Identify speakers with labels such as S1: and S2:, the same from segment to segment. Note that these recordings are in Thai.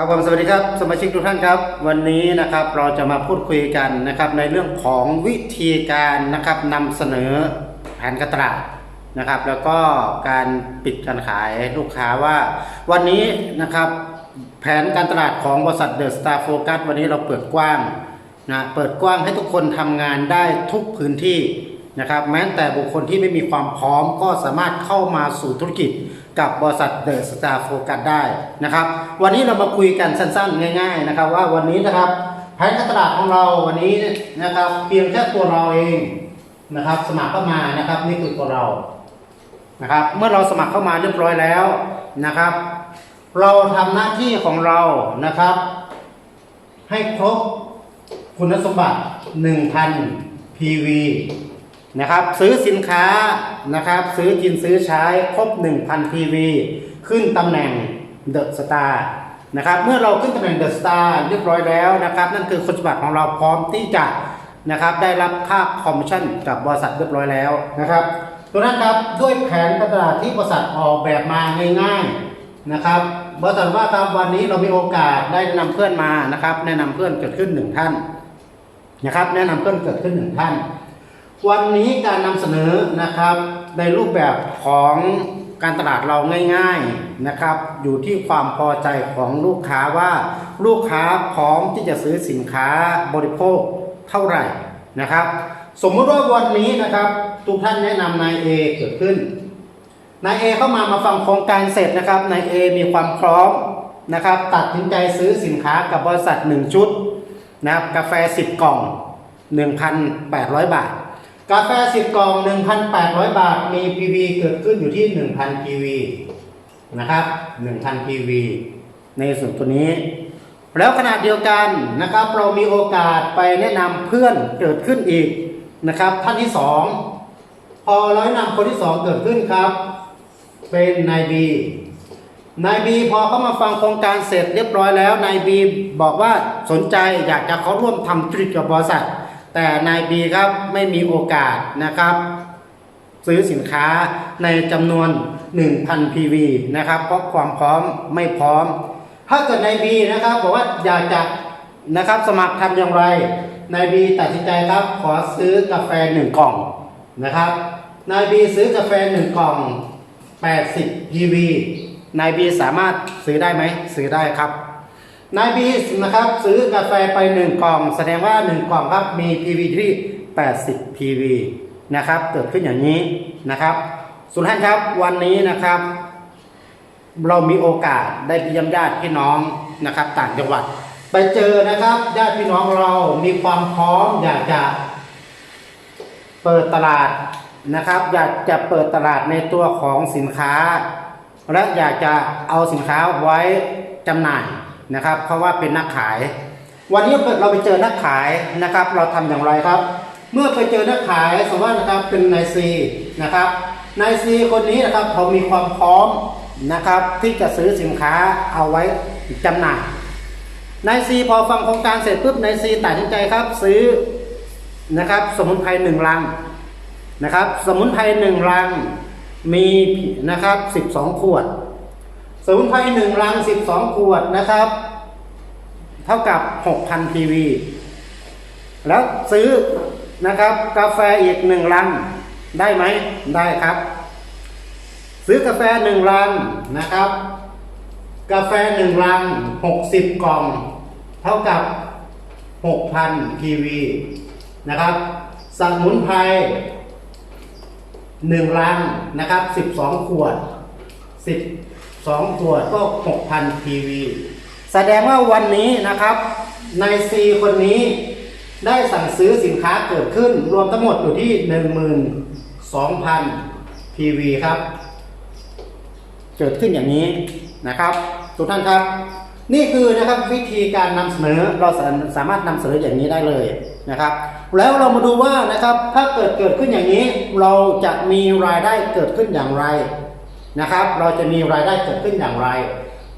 S1: ครับผมสวัสดีครับสมาชิกทุกท่านครับ วันนี้นะครับเราจะมาพูดคุยกันนะครับในเรื่องของวิธีการนะครับนำเสนอแผนการตลาดนะครับ แล้วก็การปิดการขายลูกค้าว่า วันนี้นะครับแผนการตลาดของบริษัทเดอะสตาร์โฟกัสวันนี้เราเปิดกว้างนะเปิดกว้างให้ทุกคนทำงานได้ทุกพื้นที่นะครับ แม้แต่บุคคลที่ไม่มีความพร้อมก็สามารถเข้ามาสู่ธุรกิจ กับบริษัทเดอะสตาร์โฟกัสได้นะครับ วันนี้เรามาคุยกันสั้นๆ ง่าย ๆ นะครับ ว่าวันนี้นะครับแผนการตลาดของเราวันนี้นะครับ เพียงแค่ตัวเราเองนะครับ สมัครเข้ามานะครับ นี่คือตัวเรานะครับ เมื่อเราสมัครเข้ามาเรียบร้อยแล้วนะครับ เราทำหน้าที่ของเรานะครับ ให้ครบคุณสมบัติ 1,000 PV นะครับ ซื้อสินค้านะครับ ซื้อกินซื้อใช้ครบ 1,000 PV ขึ้นตำแหน่ง The Star นะครับ เมื่อเราขึ้นตำแหน่ง The Star เรียบร้อยแล้วนะครับ นั่นคือคุณสมบัติของเราพร้อมที่จะนะครับ ได้รับค่าคอมมิชชั่นกับบริษัทเรียบร้อยแล้วนะครับตัวนั้นครับด้วยแผนกรตลาดที่บริษัทออกแบบมาง่ายๆนะครับบริษัทว่าครับวันนี้เรามีโอกาสได้นะนำเพื่อนมานะครับ แนะนำเพื่อนเกิดขึ้นหนึ่งท่านนะครับ แนะนำเพื่อนเกิดขึ้นหนึ่งท่าน วันนี้การนำเสนอนะครับในรูปแบบของการตลาดเราง่าย ๆนะครับ อยู่ที่ความพอใจของลูกค้าว่าลูกค้าพร้อมที่จะซื้อสินค้าบริโภคเท่าไหร่นะครับ สมมติว่าวันนี้นะครับ ทุกท่านแนะนำนายเอเกิดขึ้นนายเอเข้ามามาฟังโครงการเสร็จนะครับนายเอมีความพร้อมนะครับ ตัดสินใจซื้อสินค้ากับบริษัท 1 ชุดนะครับกาแฟ 10 กล่อง 1,800 บาท กาแฟ 10 กล่อง 1,800 บาท มี PV เกิดขึ้นอยู่ที่ 1,000 PV นะครับ 1,000 PV ในส่วนตัวนี้ แล้วขนาดเดียวกันนะครับ เรามีโอกาสไปแนะนำเพื่อนเกิดขึ้นอีกนะครับ ท่านที่ 2 พอเราแนะนำคนที่ 2 เกิดขึ้นครับ เป็นนายบีนายบีพอเข้ามาฟังโครงการเสร็จเรียบร้อยแล้วนายบีบอกว่าสนใจอยากจะเขาร่วมทำธุรกิจกับบริษัท แต่นายบีครับไม่มีโอกาสนะครับ ซื้อสินค้าในจำนวน 1,000 PV นะครับเพราะความพร้อมไม่พร้อม ถ้าเกิดนายบีนะครับบอกว่าอยากจะนะครับสมัครทำอย่างไรนายบีตัดสินใจครับขอซื้อกาแฟหนึ่งกล่องนะครับนายบีซื้อกาแฟหนึ่งกล่อง 80 PV นายบีสามารถซื้อได้ไหมซื้อได้ครับ นายบีสนะครับซื้อกาแฟไป 1 กล่อง แสดงว่า 1 กล่องครับมี PV ที่ 80 PV นะครับเกิดขึ้นอย่างนี้นะครับ สุดท้ายครับวันนี้นะครับ เรามีโอกาสได้ไปเยี่ยมญาติพี่น้องนะครับ ต่างจังหวัด ไปเจอนะครับญาติพี่น้องเรามีความพร้อมอยากจะเปิดตลาดนะครับ อยากจะเปิดตลาดในตัวของสินค้า และอยากจะเอาสินค้าไว้จำหน่าย นะครับ เพราะว่าเป็นนักขาย วันนี้เราไปเจอนักขายนะครับ เราทำอย่างไรครับ เมื่อไปเจอนักขายสมมติว่านะครับเป็นนายซีนะครับนายซีคนนี้นะครับเขามีความพร้อมนะครับที่จะซื้อสินค้าเอาไว้จำหน่ายนายซีพอฟังโครงการเสร็จปุ๊บนายซีตัดสินใจครับซื้อนะครับสมุนไพรหนึ่งลังนะครับสมุนไพรหนึ่งลังมีนะครับสิบสองขวด มุนไพรหนึ่งลังสิบสองขวดนะครับ เท่ากับหกพันพีวี แล้วซื้อนะครับกาแฟอีกหนึ่งลังได้ไหมได้ครับ ซื้อกาแฟหนึ่งลังนะครับ กาแฟหนึ่งลังหกสิบกล่อง เท่ากับหกพันพีวีนะครับสมุนไพรหนึ่งลังนะครับสิบสองขวดสิบ สองขวก็หกพันพีวีแสดงว่าวันนี้นะครับนายซีคนนี้ได้สั่งซื้อสินค้าเกิดขึ้น รวมทั้งหมดอยู่ที่12,000 PV ครับ เกิดขึ้นอย่างนี้นะครับ ทุกท่านครับ นี่คือนะครับวิธีการนำเสนอเราสาสามารถนำเสนออย่างนี้ได้เลยนะครับ แล้วเรามาดูว่านะครับถ้าเกิดเกิดขึ้นอย่างนี้ เราจะมีรายได้เกิดขึ้นอย่างไร นะครับ เราจะมีรายได้เกิดขึ้นอย่างไร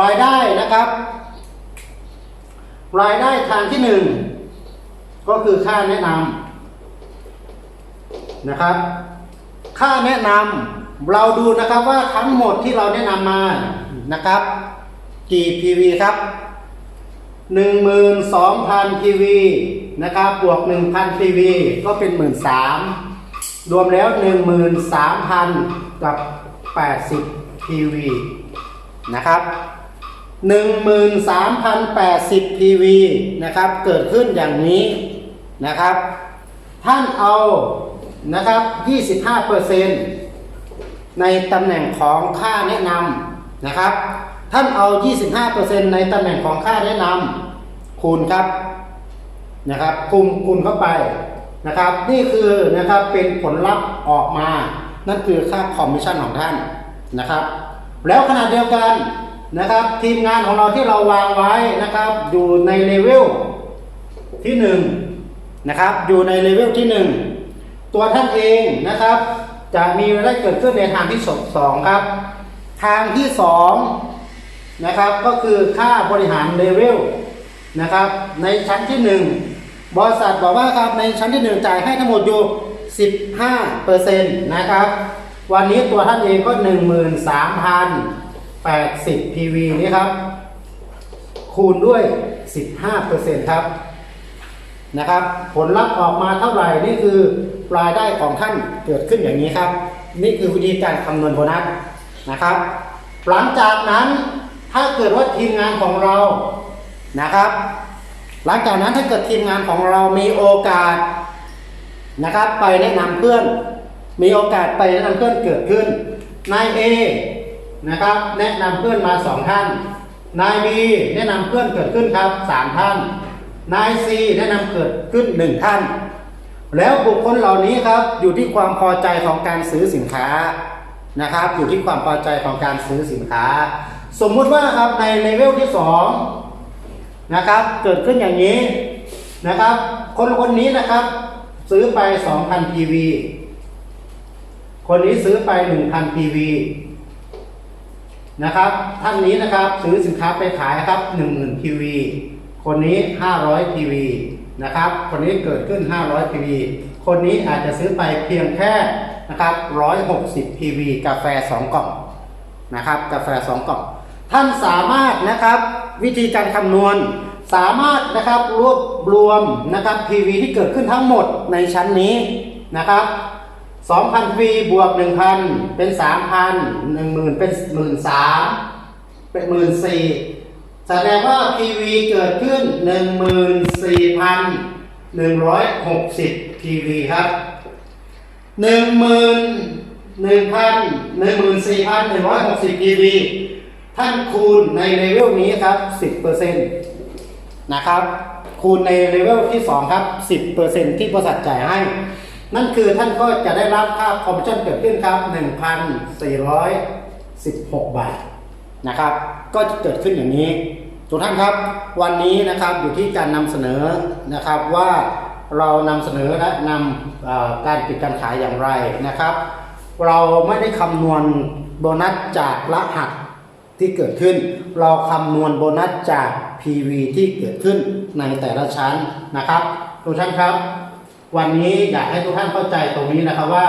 S1: รายได้นะครับ รายได้ทางที่หนึ่งก็คือค่าแนะนำนะครับ ค่าแนะนำเราดูนะครับว่าทั้งหมดที่เราแนะนำมานะครับ กี่ PV ครับ12,000 PV นะครับ บวก 1,000 PV ก็เป็น 13,000 รวมแล้ว 13,000 กับ 80 PV นะครับ 13,080 PV นะครับ เกิดขึ้นอย่างนี้นะครับ ท่านเอานะครับ 25%ในตำแหน่งของค่าแนะนำนะครับ ท่านเอา 25%ในตำแหน่งของค่าแนะนำคูณครับนะครับคูณคูณเข้าไปนะครับ นี่คือนะครับเป็นผลลัพธ์ออกมา นั่นคือค่าคอมมิชชั่นของท่านนะครับ แล้วขณะเดียวกันนะครับ ทีมงานของเราที่เราวางไว้นะครับ อยู่ในเลเวลที่หนึ่งนะครับอยู่ในเลเวลที่หนึ่งตัวท่านเองนะครับ จะมีรายได้เกิดขึ้นในทางที่สองครับ ทางที่สองนะครับก็คือค่าบริหารเลเวลนะครับ ในชั้นที่หนึ่งบริษัทบอกว่าครับในชั้นที่หนึ่งจ่ายให้ทั้งหมดอยู่ 15%นะครับ วันนี้ตัวท่านเองก็ 13,080 PV นี่ครับ คูณด้วย 15%ครับนะครับ ผลลัพธ์ออกมาเท่าไหร่นี่คือรายได้ของท่านเกิดขึ้นอย่างนี้ครับ นี่คือวิธีการคำนวณโบนัสนะครับ หลังจากนั้นถ้าเกิดว่าทีมงานของเรานะครับ หลังจากนั้นถ้าเกิดทีมงานของเรามีโอกาส นะครับ ไปแนะนำเพื่อน มีโอกาสไปแนะนำเพื่อนเกิดขึ้น นายเอนะครับ แนะนำเพื่อนมาสองท่าน นายบีแนะนำเพื่อนเกิดขึ้นครับสามท่าน นายซีแนะนำเกิดขึ้นหนึ่งท่าน แล้วบุคคลเหล่านี้ครับอยู่ที่ความพอใจของการซื้อสินค้านะครับ อยู่ที่ความพอใจของการซื้อสินค้า สมมุติว่าครับในเลเวลที่สองนะครับเกิดขึ้นอย่างนี้นะครับ คนคนนี้นะครับ ซื้อไป 2,000 PV คนนี้ซื้อไป 1,000 PV นะครับ ท่านนี้นะครับซื้อสินค้าไปขายครับ 10,000 PV คนนี้ 500 PV นะครับ คนนี้เกิดขึ้น 500 PV คนนี้อาจจะซื้อไปเพียงแค่นะครับ 160 PV กาแฟ 2 กล่องนะครับ กาแฟ 2 กล่อง ท่านสามารถนะครับวิธีการคำนวณ สามารถนะครับรวบรวมนะครับ PV ที่เกิดขึ้นทั้งหมดในชั้นนี้นะครับ2,000 PV บวก 1,000 เป็น 3,000 10,000 เป็น 13,000 เป็น 14,000 แสดงว่า PV เกิดขึ้น 14,160 PV ครับ1 0 1,000 14,160 PV ท่านคูณในเลเวลนี้ครับ 10% นะครับ คูณในเลเวลที่ 2 ครับ 10%ที่บริษัทจ่ายให้ นั่นคือท่านก็จะได้รับค่าคอมมิชชั่นเกิดขึ้นครับ 1,416 บาทนะครับ ก็จะเกิดขึ้นอย่างนี้ทุกท่านครับ วันนี้นะครับอยู่ที่การนำเสนอนะครับว่าเรานำเสนอและนำการปิดการขายอย่างไรนะครับ เราไม่ได้คำนวณโบนัสจากรหัส ที่เกิดขึ้น เราคำนวณโบนัสจาก PV ที่เกิดขึ้นในแต่ละชั้นนะครับทุกท่านครับ วันนี้อยากให้ทุกท่านเข้าใจตรงนี้นะครับว่า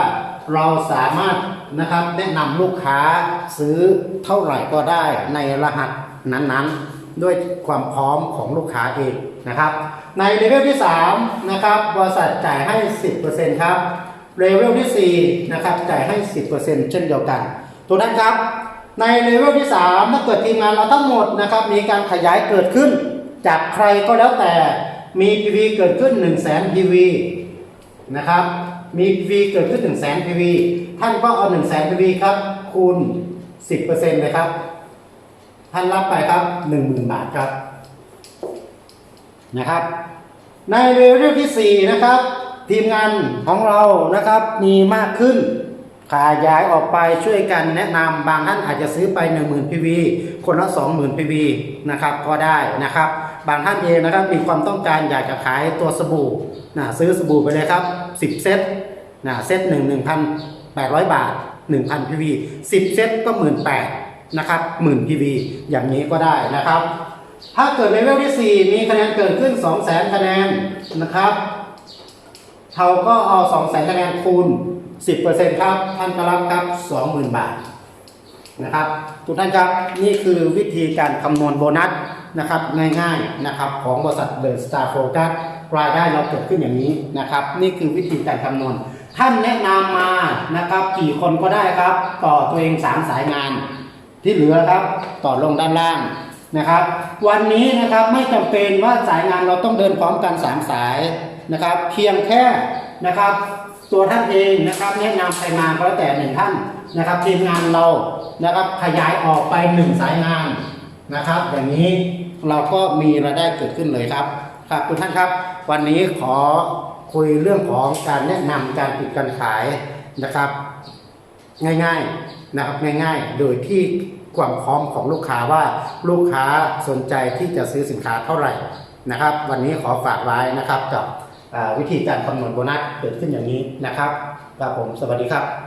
S1: เราสามารถนะครับแนะนำลูกค้าซื้อเท่าไหร่ก็ได้ในรหัสนั้นๆ ด้วยความพร้อมของลูกค้าเองนะครับ ในเลเวลที่3นะครับบริษัทจ่ายให้ 10%ครับเลเวลที่4นะครับจ่ายให้ 10%เช่นเดียวกันทุกท่านครับ ในเลเวลที่ 3 ถ้าเกิดทีมงานเราทั้งหมดนะครับ มีการขยายเกิดขึ้น จากใครก็แล้วแต่มี PV เกิดขึ้น 1 0 0 0 0แสน PV นะครับ มี PV เกิดขึ้น 1 0 0 0 0แสน PV ท่านก็เอา 1 0 0 0 0แสน PV ครับ คูณ 10%เลยครับ ท่านรับไปครับ 10,000 บาทครับนะครับ ในเลเวลที่ 4 นะครับ ทีมงานของเรานะครับมีมากขึ้น ขยายออกไปช่วยกันแนะนำบางท่านอาจจะซื้อไป 10,000 PV คนละ 20,000 PV นะครับก็ได้นะครับ บางท่านเองนะครับมีความต้องการอยากจะขายตัวสบู่นะซื้อสบู่ไปเลยครับ 10 เซตนะเซตหนึ่ง1,800บาท 1,000 PV 10 เซตก็18,000นะครับ10,000 PV อย่างนี้ก็ได้นะครับ ถ้าเกิดเลเวลที่ 4 มีคะแนนเกิดขึ้น 200,000คะแนนนะครับ เราก็เอา200,000คะแนนคูณ 10%ครับ ท่านก็รับครับ 20,000 บาทนะครับ ทุกท่านครับนี่คือวิธีการคำนวณโบนัสนะครับง่ายๆนะครับของบริษัทเดอะสตาร์โฟกัสรายได้เราเกิดขึ้นอย่างนี้นะครับ นี่คือวิธีการคำนวณ ท่านแนะนำมานะครับกี่คนก็ได้ครับ ต่อตัวเองสามสายงาน ที่เหลือครับต่อลงด้านล่างนะครับ วันนี้นะครับไม่จำเป็นว่าสายงานเราต้องเดินพร้อมกันสามสาย นะครับเพียงแค่นะครับ ตัวท่านเองนะครับแนะนำใครมาก็แล้วแต่หนึ่งท่านนะครับทีมงานเรานะครับขยายออกไปหนึ่งสายงานนะครับ อย่างนี้เราก็มีรายได้เกิดขึ้นเลยครับครับทุกท่านครับ วันนี้ขอคุยเรื่องของการแนะนำการปิดการขายนะครับ ง่ายๆนะครับง่ายๆ โดยที่ความพร้อมของลูกค้าว่าลูกค้าสนใจที่จะซื้อสินค้าเท่าไหร่นะครับ วันนี้ขอฝากไว้นะครับกับ วิธีการคำนวณโบนัสเกิดขึ้นอย่างนี้นะครับครับผมสวัสดีครับ